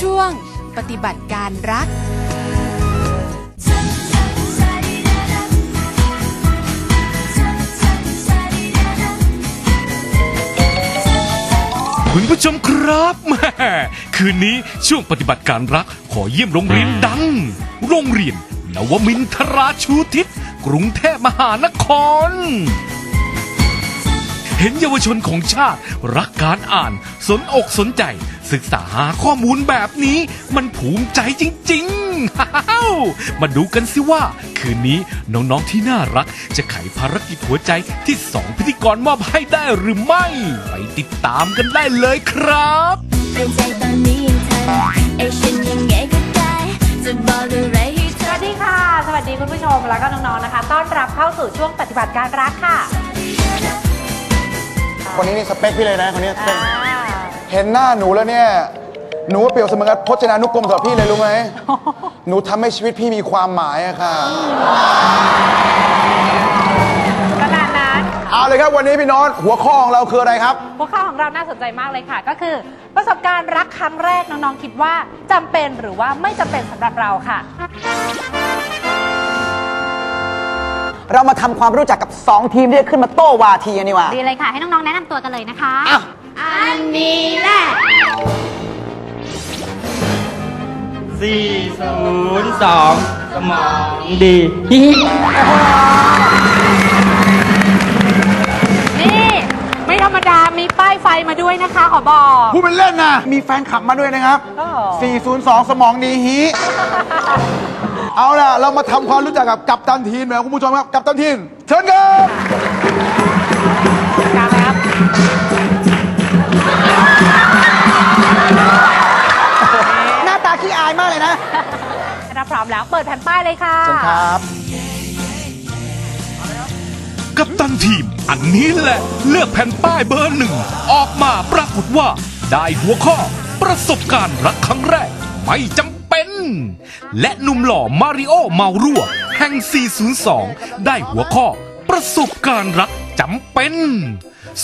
ช่วงปฏิบัติการรัก คุณผู้ชมครับแหม่คืนนี้ช่วงปฏิบัติการรัก ขอเยี่ยมโรงเรียนดัง โรงเรียน นวมินทราชูทิศกรุงเทพมหานคร เห็นเยาวชนของชาติรักการอ่านสนอกสนใจ ศึกษาหาข้อมูลแบบนี้มันภูมิใจจริงๆฮ่าวมาดูกันสิว่า คืนนี้น้องๆที่น่ารัก จะไขภารกิจหัวใจที่สองพิธีกรมอบให้ได้หรือไม่ ไปติดตามกันได้เลยครับเปลี่ยนใจตอนนี้ยังทันไอ้ฉันยังไงก็ได้จะบอกอะไรให้เธสอวัสดีค่ะ สวัสดีคุณผู้ชมแล้วก็น้องๆนะคะ ต้อนรับเข้าสู่ช่วงปฏิบัติการรักค่ะ คนนี้นี่สเปคพี่เลยนะคนนี้สเปอ่าค เห็นหน้าหนูแล้วเนี่ย หนูเปรียบเสมือนกับพจนานุกรมสำหรับพี่เลยรู้ไหม หนูทำให้ชีวิตพี่มีความหมายอะค่ะ ขนาดนั้น เอาเลยครับวันนี้พี่โน้ตหัวข้อของเราคืออะไรครับ หัวข้อของเราน่าสนใจมากเลยค่ะ ก็คือ ประสบการณ์รักครั้งแรกน้องๆคิดว่าจำเป็นหรือว่าไม่จำเป็นสำหรับเราค่ะ เรามาทำความรู้จักกับ 2 ทีมที่จะขึ้นมาโต้วาทีกันดีกว่าดีเลยค่ะ ให้น้องๆ แนะนำตัวกันเลยนะคะอ้าว อันนี้แหละ 402 สมองดี นี่ ไม่ธรรมดา มีป้ายไฟมาด้วยนะคะ ขอบอกผู้เป็นเล่นนะ มีแฟนคลับมาด้วยนะครับโอ้402 สมองดีฮี เอาล่ะ เรามาทำความรู้จักกับกัปตันทีมนะคุณผู้ชมครับ กัปตันทีมเชิญครับ กลางเลยครับ มแล้ว เปิดแผ่นป้ายเลยค่ะเชิญครับ กับตันทีม อันนี้แหละ เลือกแผ่นป้ายเบอร์หนึ่ง ออกมาปรากฏว่า ได้หัวข้อ ประสบการณ์รักครั้งแรก ไม่จำเป็น และหนุ่มหล่อมาริโอเมารั่ว แห่ง 402 ได้หัวข้อ ประสบการณ์รักจำเป็น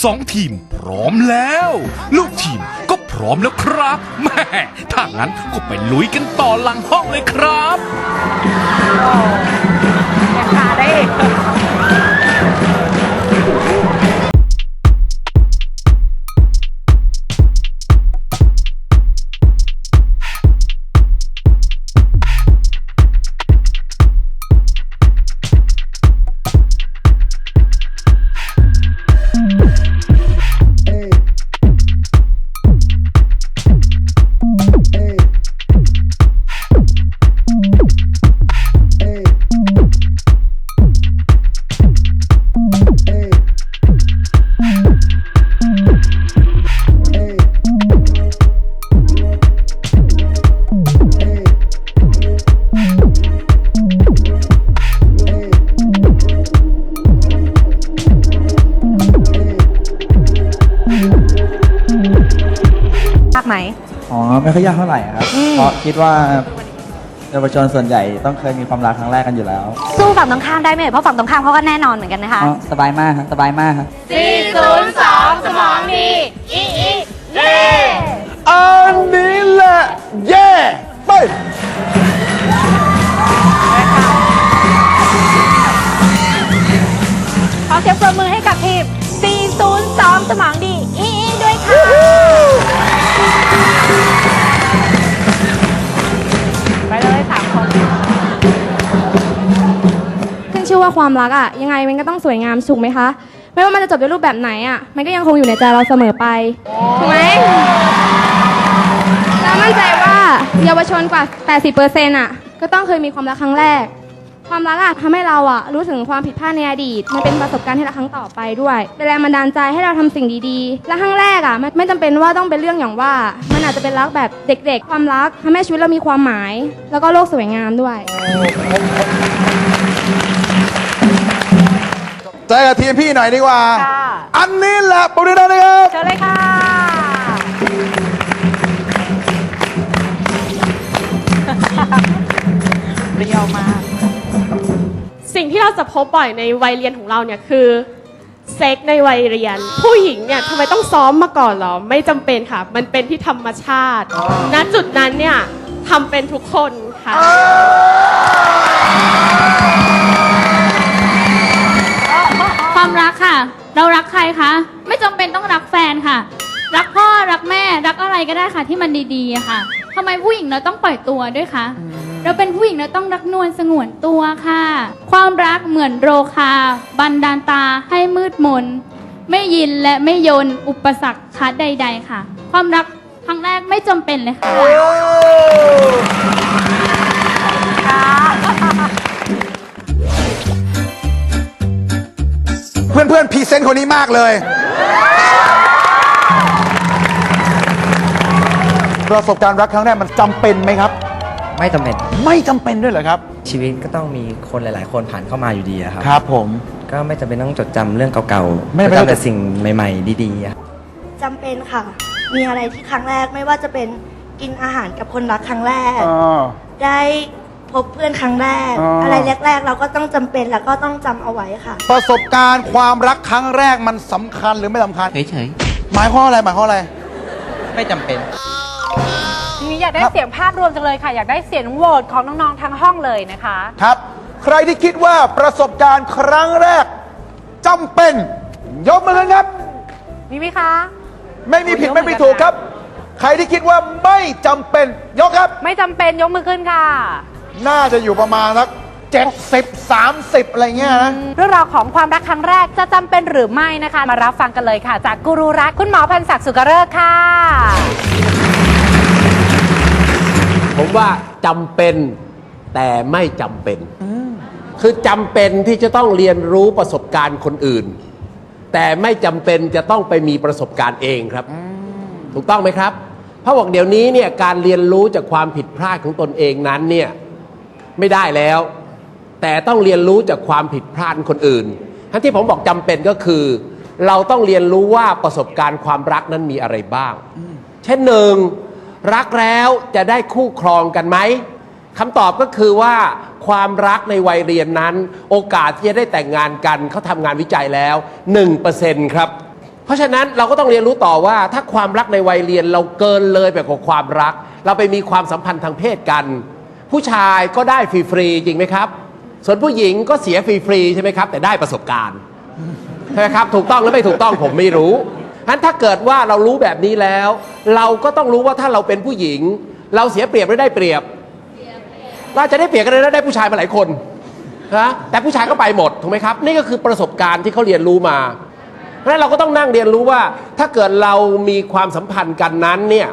สองทีมพร้อมแล้ว ลูกทีมก็ พร้อมแล้วครับแม่ถ้างั้นก็ไปลุยกันต่อหลังห้องเลยครับยังขาได้ ไหม อ๋อไม่ค่อยยากเท่าไหร่ครับเพราะคิดว่าเยาวชนส่วนใหญ่ต้องเคยมีความรักครั้งแรกกันอยู่แล้วสู้ฝั่งตรงข้ามได้ไหมเอ่ยเพราะฝั่งตรงข้ามเขาก็แน่นอนเหมือนกันนะคะ อ๋อสบายมากครับสบายมากครับ 402 สมองดีอีอีเย่อันนี้แหละเย่ไปขอเสียงปรบมือ ว่าความรักอะยังไงมันก็ต้องสวยงามถูกไหมคะ ไม่ว่ามันจะจบด้วยรูปแบบไหนอะมันก็ยังคงอยู่ในใจเราเสมอไปถูกไหมเรามั่นใจว่าเยาวชนกว่า 80%อะก็ต้องเคยมีความรักครั้งแรก ความรักอะทำให้เราอะรู้ถึงความผิดพลาดในอดีต มันเป็นประสบการณ์ให้เราครั้งต่อไปด้วย เป็นแรงบันดาลใจให้เราทำสิ่งดีๆ และครั้งแรกอะมันไม่จำเป็นว่าต้องเป็นเรื่องอย่างว่า มันอาจจะเป็นรักแบบเด็กๆ ความรักทำให้ชีวิตเรามีความหมาย แล้วก็โลกสวยงามด้วย เจอกับทีมพี่หน่อยดีกว่า ค่ะ อันนี้แหละปรบมือดังๆนะครับ เชิญเลยค่ะ เรียวมาก สิ่งที่เราจะพบบ่อยในวัยเรียนของเราเนี่ยคือเซ็กในวัยเรียน ผู้หญิงเนี่ยทำไมต้องซ้อมมาก่อนหรอ ไม่จำเป็นค่ะ มันเป็นที่ธรรมชาติณจุดนั้นเนี่ยทำเป็นทุกคนค่ะ ความรักค่ะ เรารักใครคะ ไม่จำเป็นต้องรักแฟนค่ะ รักพ่อรักแม่รักอะไรก็ได้ค่ะที่มันดีๆอะค่ะทำไมผู้หญิงเราต้องปล่อยตัวด้วยคะ เราเป็นผู้หญิงเราต้องรักนวลสงวนตัวค่ะ ความรักเหมือนโรคา บันดาลตาให้มืดมน ไม่ยินและไม่ยนอุปสรรคคัดใด ๆ ค่ะ ความรักครั้งแรกไม่จำเป็นเลยค่ะเพื่อนๆพรีเซนต์คนนี้มากเลย ประสบการณ์รักครั้งแรกมันจำเป็นไหมครับ ไม่จำเป็นไม่จำเป็นด้วยเหรอครับ ชีวิตก็ต้องมีคนหลาย ๆ คนผ่านเข้ามาอยู่ดีอะครับ ครับผม ก็ไม่จำเป็นต้องจดจำเรื่องเก่าๆไม่จดไม่ต้องจำแต่สิ่งใหม่ ๆ ดีๆอะจำเป็นค่ะ มีอะไรที่ครั้งแรกไม่ว่าจะเป็นกินอาหารกับคนรักครั้งแรก อ่า ได้พบเพื่อนครั้งแรก อ๋ออ อะไรแรก ๆ เราก็ต้องจำเป็นแล้วก็ต้องจำเอาไว้ค่ะ ประสบการณ์ความรักครั้งแรกมันสำคัญหรือไม่สำคัญ เฉยหมายความว่าอะไรหมายความว่าอะไร ๆ ไม่จำเป็นที นี้อยากได้ครับ เสียงภาพรวมจังเลยค่ะ อยากได้เสียงโหวตของน้องๆทั้งห้องเลยนะคะ ครับ ใครที่คิดว่าประสบการณ์ครั้งแรกจำเป็น ยกมือกันครับ มีไหมคะ ไม่มีผิดไม่มีถูกครับ ใครที่คิดว่าไม่จำเป็น ยกครับ ไม่จำเป็นยกมือขึ้นค่ะ น่าจะอยู่ประมาณสักเจ็ดสิบสามสิบอะไรเงี้ยนะ เรื่องราวของความรักครั้งแรกจะจำเป็นหรือไม่นะคะ มารับฟังกันเลยค่ะ จากกูรูรักคุณหมอพันศักดิ์สุกเริกษ์ค่ะ ผมว่าจำเป็นแต่ไม่จำเป็น คือจำเป็นที่จะต้องเรียนรู้ประสบการณ์คนอื่น แต่ไม่จำเป็นจะต้องไปมีประสบการณ์เองครับ ถูกต้องไหมครับ เพราะบอกเดี๋ยวนี้เนี่ยการเรียนรู้จากความผิดพลาดของตนเองนั้นเนี่ยไม่ได้แล้ว แต่ต้องเรียนรู้จากความผิดพลาดของคนอื่นทั้นที่ผมบอกจำเป็นก็คือ เราต้องเรียนรู้ว่าประสบการณ์ความรักนั้นมีอะไรบ้าง เช่นหนึ่ง รักแล้วจะได้คู่ครองกันไหมคำตอบก็คือว่าความรักในวัยเรียนนั้น โอกาสที่จะได้แต่งงานกันเขาทำงานวิจัยแล้ว 1%ครับ เพราะฉะนั้นเราก็ต้องเรียนรู้ต่อว่า ถ้าความรักในวัยเรียนเราเกินเลยไปกว่าความรัก เราไปมีความสัมพันธ์ทางเพศกัน ผู้ชายก็ได้ฟรีๆจริงไหมครับ ส่วนผู้หญิงก็เสียฟรีๆใช่ไหมครับ แต่ได้ประสบการณ์ใช่ไหมครับถูกต้องหรือไม่ถูกต้องผมไม่รู้ นั้นถ้าเกิดว่าเรารู้แบบนี้แล้ว เราก็ต้องรู้ว่าถ้าเราเป็นผู้หญิง เราเสียเปรียบหรือได้เปรียบเราจะได้เปรียบกันเลยนะได้ผู้ชายมาหลายคนนะแต่ผู้ชายก็ไปหมดถูกไหมครับ นี่ก็คือประสบการณ์ที่เขาเรียนรู้มาเพราะฉะนั้นเราก็ต้องนั่งเรียนรู้ว่า ถ้าเกิดเรามีความสัมพันธ์กันนั้นเนี่ย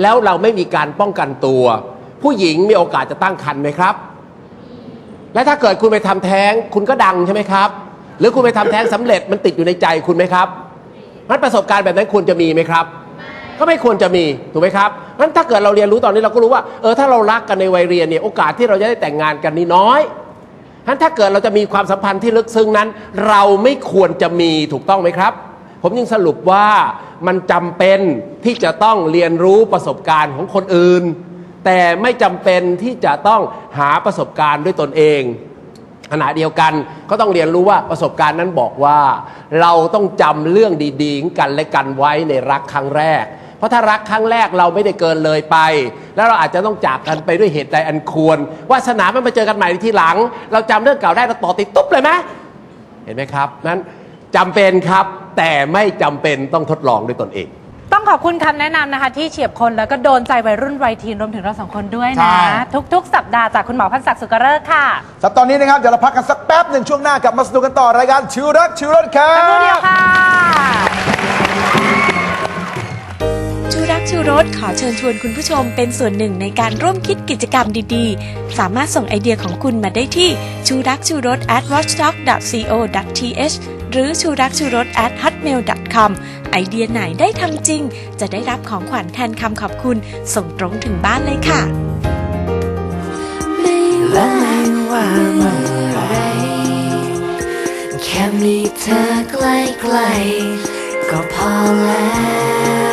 แล้วเราไม่มีการป้องกันตัว ผู้หญิงมีโอกาสจะตั้งครรภ์ไหมครับ และถ้าเกิดคุณไปทำแท้งคุณก็ดังใช่ไหมครับ หรือคุณไปทำแท้งสำเร็จมันติดอยู่ในใจคุณไหมครับ นั้นประสบการณ์แบบนั้นควรจะมีไหมครับ ก็ไม่ควรจะมีถูกไหมครับนั้นถ้าเกิดเราเรียนรู้ตอนนี้เราก็รู้ว่าเออถ้าเรารักกันในวัยเรียนเนี่ยโอกาสที่เราจะได้แต่งงานกันนี่น้อยนั้นถ้าเกิดเราจะมีความสัมพันธ์ที่ลึกซึ้งนั้น เราไม่ควรจะมีถูกต้องไหมครับ ผมยังสรุปว่ามันจำเป็นที่จะต้องเรียนรู้ประสบการณ์ของคนอื่น แต่ไม่จำเป็นที่จะต้องหาประสบการณ์ด้วยตนเอง ขณะเดียวกันก็ต้องเรียนรู้ว่าประสบการณ์นั้นบอกว่า เราต้องจำเรื่องดีๆ กันและกันไว้ในรักครั้งแรก เพราะถ้ารักครั้งแรกเราไม่ได้เกินเลยไป แล้วเราอาจจะต้องจากกันไปด้วยเหตุใดอันควรวาสนามันมาเจอกันใหม่ในทีหลัง เราจำเรื่องเก่าได้เราต่อติดตุ๊บเลยไหมเห็นไหมครับนั้นจำเป็นครับแต่ไม่จำเป็นต้องทดลองด้วยตนเอง ขอบคุณคำแนะนำนะคะ ที่เฉียบคนแล้วก็โดนใจวัยรุ่นวัยทีนรวมถึงเราสองคนด้วยใช่ นะ ทุกๆ สัปดาห์จากคุณหมอพันศักดิ์สุกเริกษ์ค่ะสัปดาห์นี้นะครับ เดี๋ยวเราพักกันสักแป๊บหนึ่งช่วงหน้ากลับมาสนุกกันต่อรายการชิวรักชิวรถครัสักครู่เดียวบ ค่ะ ชูรักชูรสขอเชิญชวนคุณผู้ชมเป็นส่วนหนึ่งในการร่วมคิดกิจกรรมดีๆ สามารถส่งไอเดียของคุณมาได้ที่ชูรักชูรส at watchdog.co.th หรือชูรักชูรส at hotmail.com ไอเดียไหนได้ทำจริง จะได้รับของขวัญแทนคำขอบคุณ ส่งตรงถึงบ้านเลยค่ะ ไม่ว่าเมื่อไรแค่มีเธอใกล้ๆก็พอแล้ว